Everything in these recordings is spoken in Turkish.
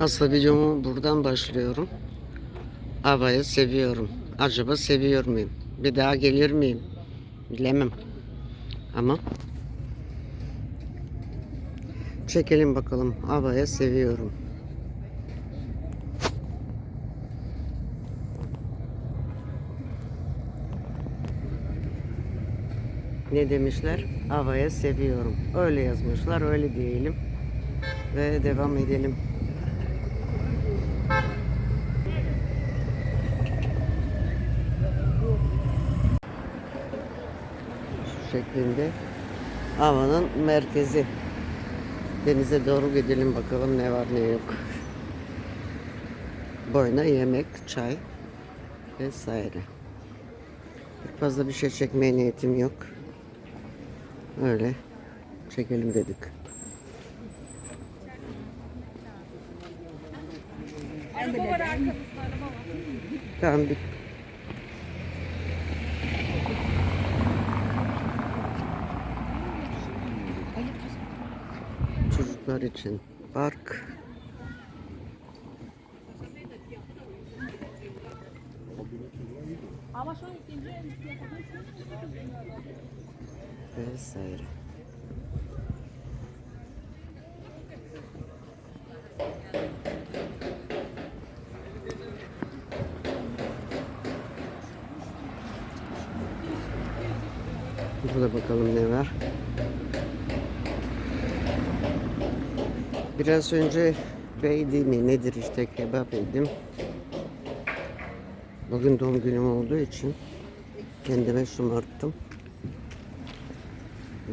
Aslında videomu buradan başlıyorum. Havayı seviyorum. Acaba seviyor muyum? Bir daha gelir miyim? Bilemem. Ama çekelim bakalım. Havaya seviyorum. Ne demişler? Havaya seviyorum. Öyle yazmışlar. Öyle diyelim. Ve devam edelim. Şeklinde havanın merkezi. Denize doğru gidelim bakalım ne var ne yok. Boyuna yemek, çay vesaire. Pek fazla bir şey çekmeye niyetim yok. Öyle çekelim dedik. Tamam bir Çocuklar için park. El vesaire. Burada bakalım ne var. Biraz önce beydi mi nedir işte kebap yedim. Bugün doğum günüm olduğu için kendime şımarttım.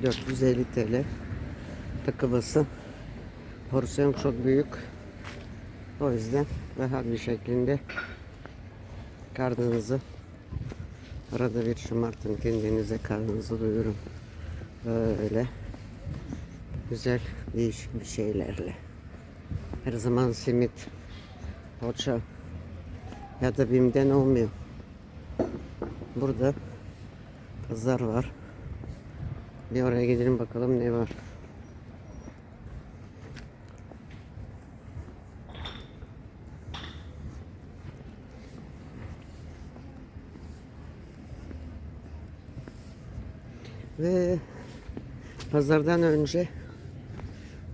450 TL takıbası. Porsiyon çok büyük. O yüzden rahat bir şekilde karnınızı arada bir şımartın kendinize karnınızı doyurun. Böyle güzel değişik bir şeylerle. Her zaman simit, poğaça ya da bimden olmuyor. Burada pazar var. Bir oraya gidelim bakalım ne var. Ve pazardan önce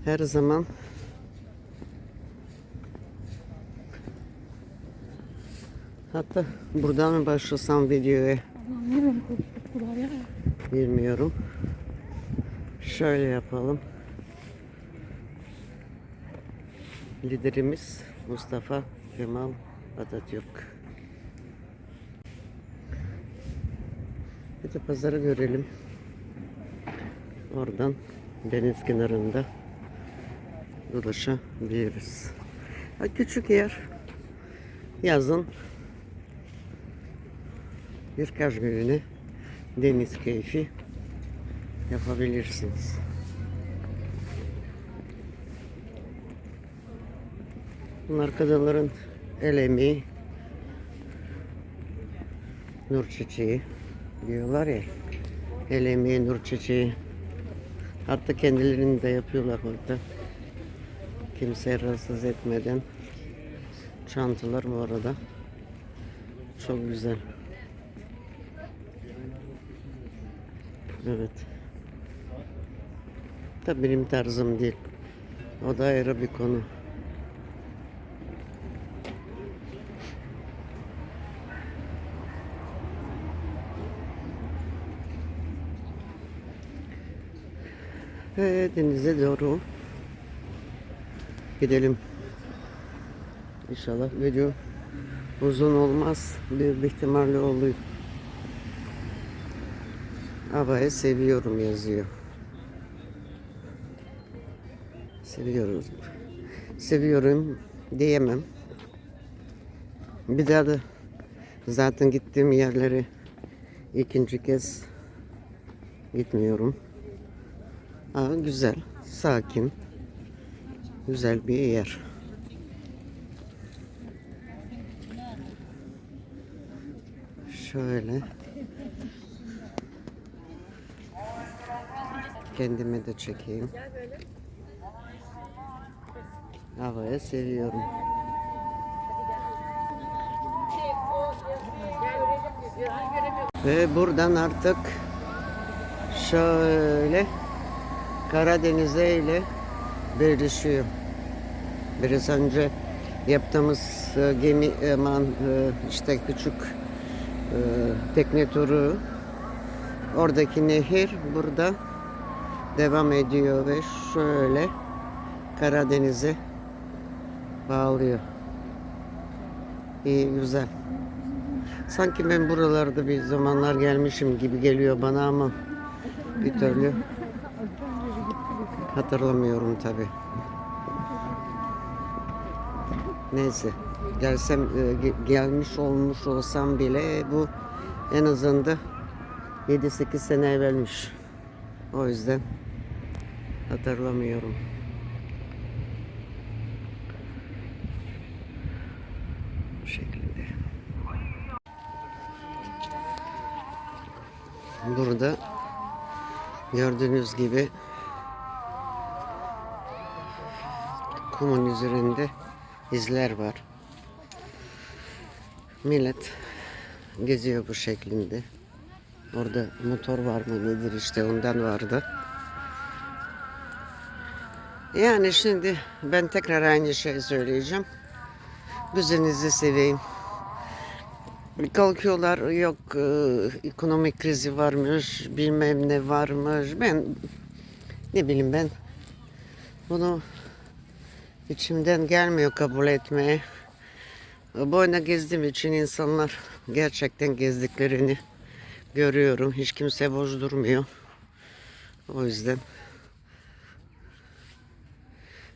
her zaman hatta buradan mı başlasam videoya. Bilmiyorum. Şöyle yapalım. Liderimiz Mustafa Kemal Atatürk. Bir de pazarı görelim. Oradan deniz kenarında dolaşabiliriz. Ha, küçük yer. Yazın birkaç gününe deniz keyfi yapabilirsiniz. Bunlar kadınların el emeği nur çiçeği diyorlar ya el emeği nur çiçeği hatta kendilerini de yapıyorlar orada kimseye rahatsız etmeden çantalar bu arada çok güzel Evet. Tabii benim tarzım değil. O da ayrı bir konu. Ve denize doğru gidelim. İnşallah video uzun olmaz. Bir ihtimalle oluyor. Havayı seviyorum yazıyor. Seviyoruz. Seviyorum diyemem. Bir daha da zaten gittiğim yerlere ikinci kez gitmiyorum. Ama güzel, sakin, güzel bir yer. Şöyle. Kendime de çekeyim. Havayı seviyorum. Ve buradan artık şöyle Karadeniz'e ile birleşiyor. Biraz önce yaptığımız e, gemi aman e, işte küçük e, tekne turu oradaki nehir burada devam ediyor ve şöyle Karadeniz'e bağlıyor. İyi güzel. Sanki ben buralarda bir zamanlar gelmişim gibi geliyor bana ama bir türlü hatırlamıyorum tabi. Neyse gelsem e, ge- gelmiş olmuş olsam bile bu en azından 7-8 sene evvelmiş. O yüzden hatırlamıyorum. Bu şekilde. Burada gördüğünüz gibi kumun üzerinde izler var. Millet geziyor bu şeklinde. Orada motor var mı nedir işte ondan vardı. Yani şimdi ben tekrar aynı şeyi söyleyeceğim. Güzelinizi seveyim. Kalkıyorlar yok e, ekonomik krizi varmış bilmem ne varmış. Ben ne bileyim ben bunu içimden gelmiyor kabul etmeye. Boyuna gezdiğim için insanlar gerçekten gezdiklerini görüyorum. Hiç kimse boş durmuyor. O yüzden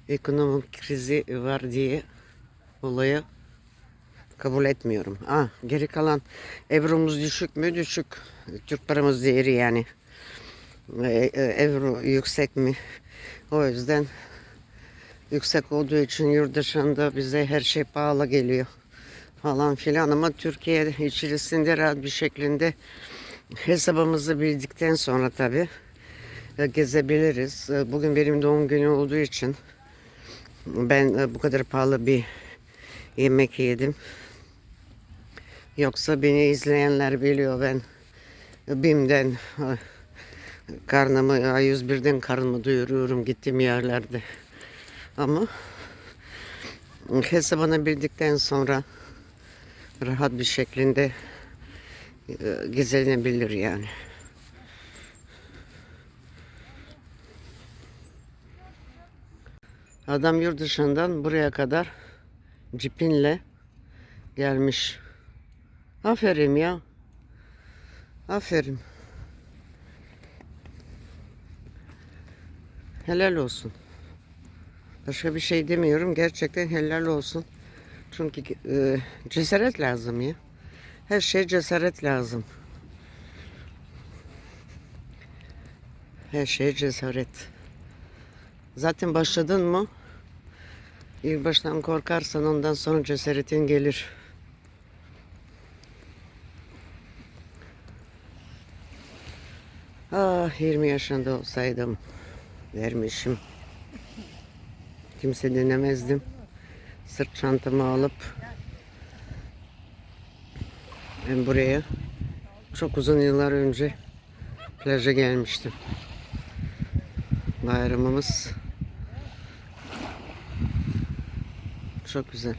ekonomik krizi var diye olaya kabul etmiyorum. Ah, geri kalan euromuz düşük mü? Düşük. Türk paramız değeri yani. E, e, Euro yüksek mi? O yüzden yüksek olduğu için yurt dışında bize her şey pahalı geliyor falan filan ama Türkiye içerisinde rahat bir şekilde hesabımızı bildikten sonra tabi gezebiliriz. E, Bugün benim doğum günü olduğu için ben e, bu kadar pahalı bir yemek yedim. Yoksa beni izleyenler biliyor ben BİM'den e, karnımı A101'den karnımı duyuruyorum gittiğim yerlerde. Ama hesabını bildikten sonra rahat bir şekilde e, gezilebilir yani. Adam yurt dışından buraya kadar cipinle gelmiş. Aferin ya. Aferin. Helal olsun. Başka bir şey demiyorum. Gerçekten helal olsun. Çünkü e, cesaret lazım ya. Her şey cesaret lazım. Her şey cesaret. Zaten başladın mı? İlk baştan korkarsan ondan sonra cesaretin gelir. Ah 20 yaşında olsaydım vermişim. Kimse denemezdim. Sırt çantamı alıp ben buraya çok uzun yıllar önce plaja gelmiştim. Bayramımız çok güzel.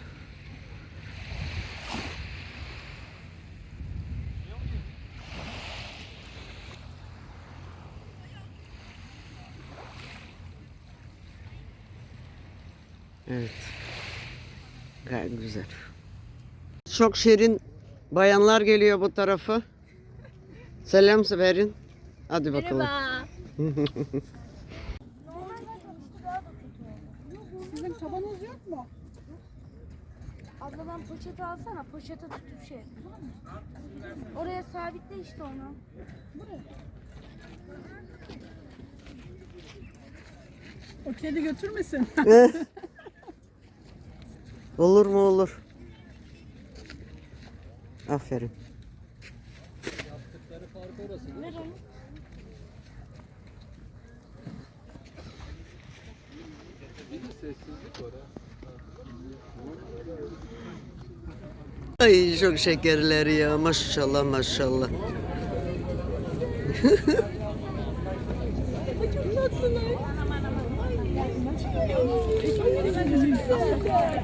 Evet. Gayet güzel. Çok şirin bayanlar geliyor bu tarafa. Selam verin. Hadi bakalım. Sizin tabanınız yok mu? Abladan poşeti alsana, poşete tutup şey. Oraya sabitle işte onu. O kedi götürmesin. Olur mu olur. Aferin. Yaptıkları farkı orası. Ay çok şekerler ya maşallah maşallah.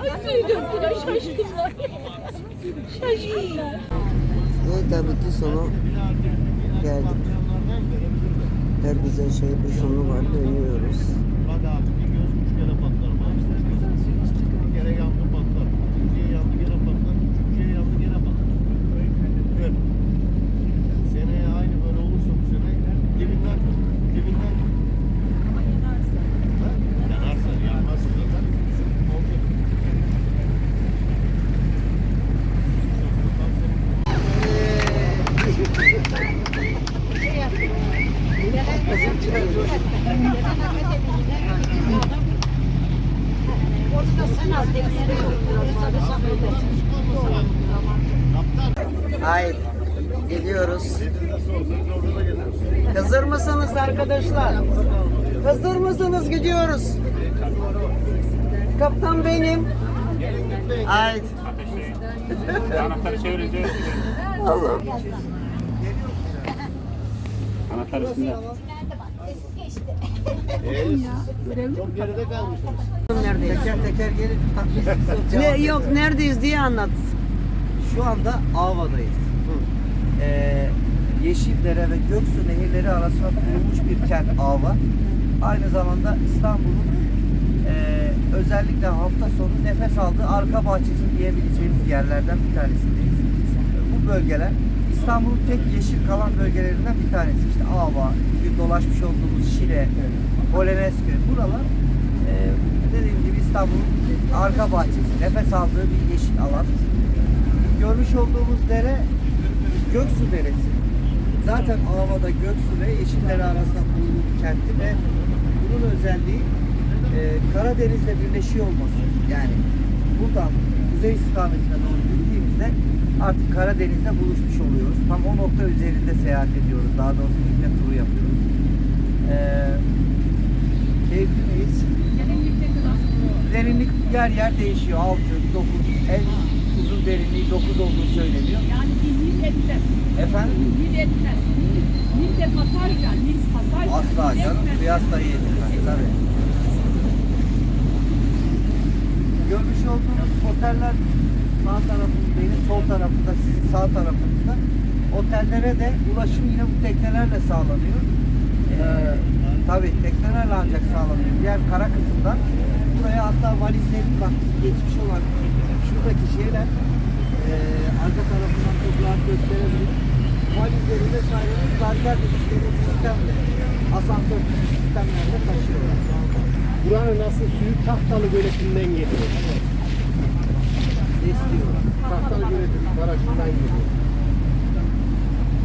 Ay döktüler şaşkınlar. Şaşkınlar. Ve tabii ki sonu geldik. Her güzel şeyin bir sonu var dönüyoruz. Mısınız arkadaşlar? Hazır mısınız? Gidiyoruz. Kaptan benim. Haydi. Anahtarı çevireceğiz. Allah'ım. Anahtar üstünde. Çok geride. Neredeyiz? Teker teker gelip. Ne, yok neredeyiz diye anlat. Şu anda Ava'dayız. Ee, Yeşildere ve Göksu nehirleri arasında kurulmuş bir kent Ava. Aynı zamanda İstanbul'un ee, özellikle hafta sonu nefes aldığı arka bahçesi diyebileceğimiz yerlerden bir tanesindeyiz. Bu bölgeler İstanbul'un tek yeşil kalan bölgelerinden bir tanesi. İşte Ava, bugün dolaşmış olduğumuz Şile, Polonezköy. Buralar ee, dediğim gibi İstanbul'un arka bahçesi, nefes aldığı bir yeşil alan. Görmüş olduğumuz dere Göksu Deresi. Zaten Ava'da Göksu ve Yeşildere arasında bulunduğu bir kentti ve bunun özelliği e, Karadeniz'le birleşiyor olması. Yani buradan kuzey istikametine doğru gittiğimizde artık Karadeniz'le buluşmuş oluyoruz. Tam o nokta üzerinde seyahat ediyoruz. Daha doğrusu tekne turu yapıyoruz. E, keyifli miyiz? Derinlik yer yer değişiyor. 6, 9, en uzun derinliği 9 olduğu söyleniyor. Yani etmez. Efendim? Nil etmez. Nil de batar ya. Nil batar ya. Asla Nil canım. etmez. Kıyas dahi edilmez. Tabii. Görmüş olduğunuz oteller sağ tarafımda, benim sol tarafımda, sizin sağ tarafınızda. Otellere de ulaşım yine bu teknelerle sağlanıyor. Ee, tabii teknelerle ancak sağlanıyor. Diğer kara kısımdan buraya hatta valizlerin bak geçmiş olan şuradaki şeyler ee, arka tarafından toprağı gösterebilir. Valizleri vesaireleri zargar dedikleri sistemle asansör sistemlerle taşıyorlar. Buranın nasıl suyu tahtalı göletinden geliyor. Besliyorlar. Tahtalı göletin barajından geliyor.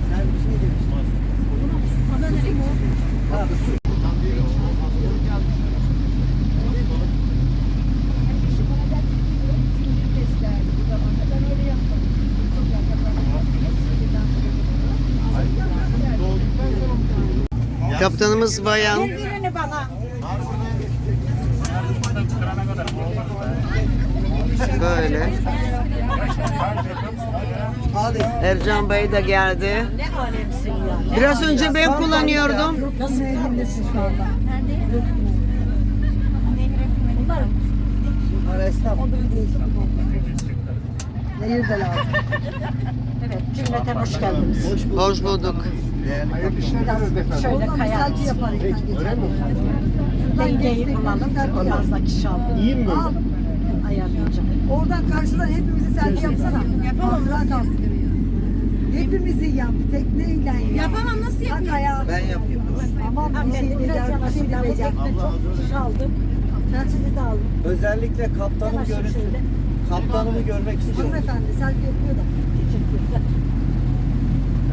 Sen bir şey demiştin. Ha, su. Kaptanımız bayan. Birini bana. Böyle. Hadi. Ercan Bey de geldi. Biraz önce ben kullanıyordum. Nasıl elindesin şu anda? Bunlar esnaf. Nehir de lazım. evet, cümleten hoş geldiniz. Hoş bulduk. Hoş bulduk. Hayırlı işler efendim. Şöyle kayar mısın? Öyle mi? Dengeyi bulalım. Biraz da kişi aldım. İyi mi? Ayarlayacağım. Oradan karşıdan hepimizi selfie yapsana. Yapamam nasıl Hepimizi yap. Tekneyle yap. Yapamam nasıl yapayım? Bak ayağa. Ben yapayım. Tamam bir şey Biraz diyeceğim. Bir şey yanaşın. diyeceğim. Çok kişi aldım. Ben sizi de aldım. Özellikle kaptanım Yanaşın görürsün. şöyle. Kaptanımı görmek istiyorum. Hanımefendi selfie yapıyor da.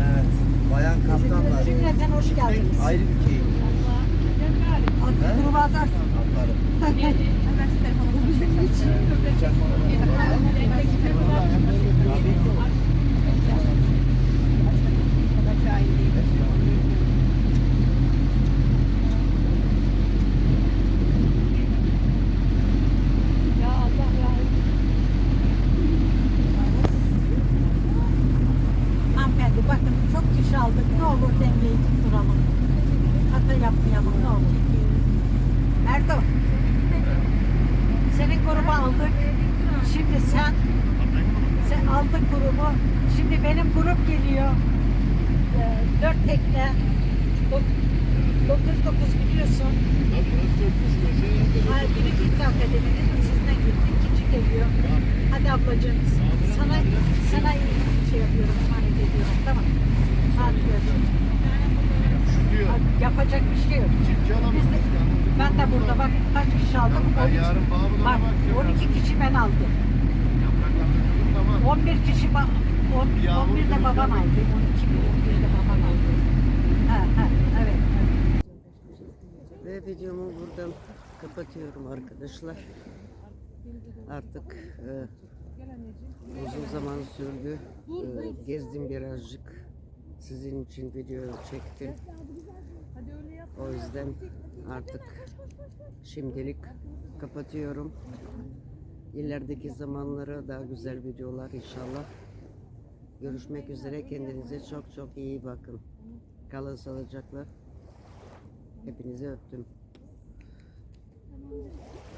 Evet. Bayan kaptanlar. Cümleten hoş geldiniz. Ayrı bir keyif. Artık gruba atarsın. Atlarım. Bu bizim için. Şimdi sen sen aldın grubu. Şimdi benim grup geliyor. Ee, dört tekne. Dok- Dokuz dokuz biliyorsun. Tabii burası çökmüş köşe yaptı. Hayır, akademinin sizden gitti. ikinci geliyor. Hadi ablacığım. Sana sana şey yapıyorum. Emanet ediyorum. Tamam. Hadi görüşürüz. Yapacak bir şey yok. Biz de, ben de burada bak kaç kişi aldım? Ben 12. yarın Bağburun'a Bak bakacağım. 12 kişi ben aldım. Yapraklar döküldü tamam. 11 kişi ba- on, Bir yağmur 11 de babam aldı. 12 mi 11 de babam aldı. Ha ha evet. evet. Ve videomu buradan kapatıyorum arkadaşlar. Artık e, uzun zaman sürdü. E, gezdim birazcık. Sizin için video çektim. O yüzden artık şimdilik kapatıyorum. İlerideki zamanlara daha güzel videolar inşallah. Görüşmek üzere. Kendinize çok çok iyi bakın. Kalın sağlıcakla. Hepinizi öptüm. Thank you.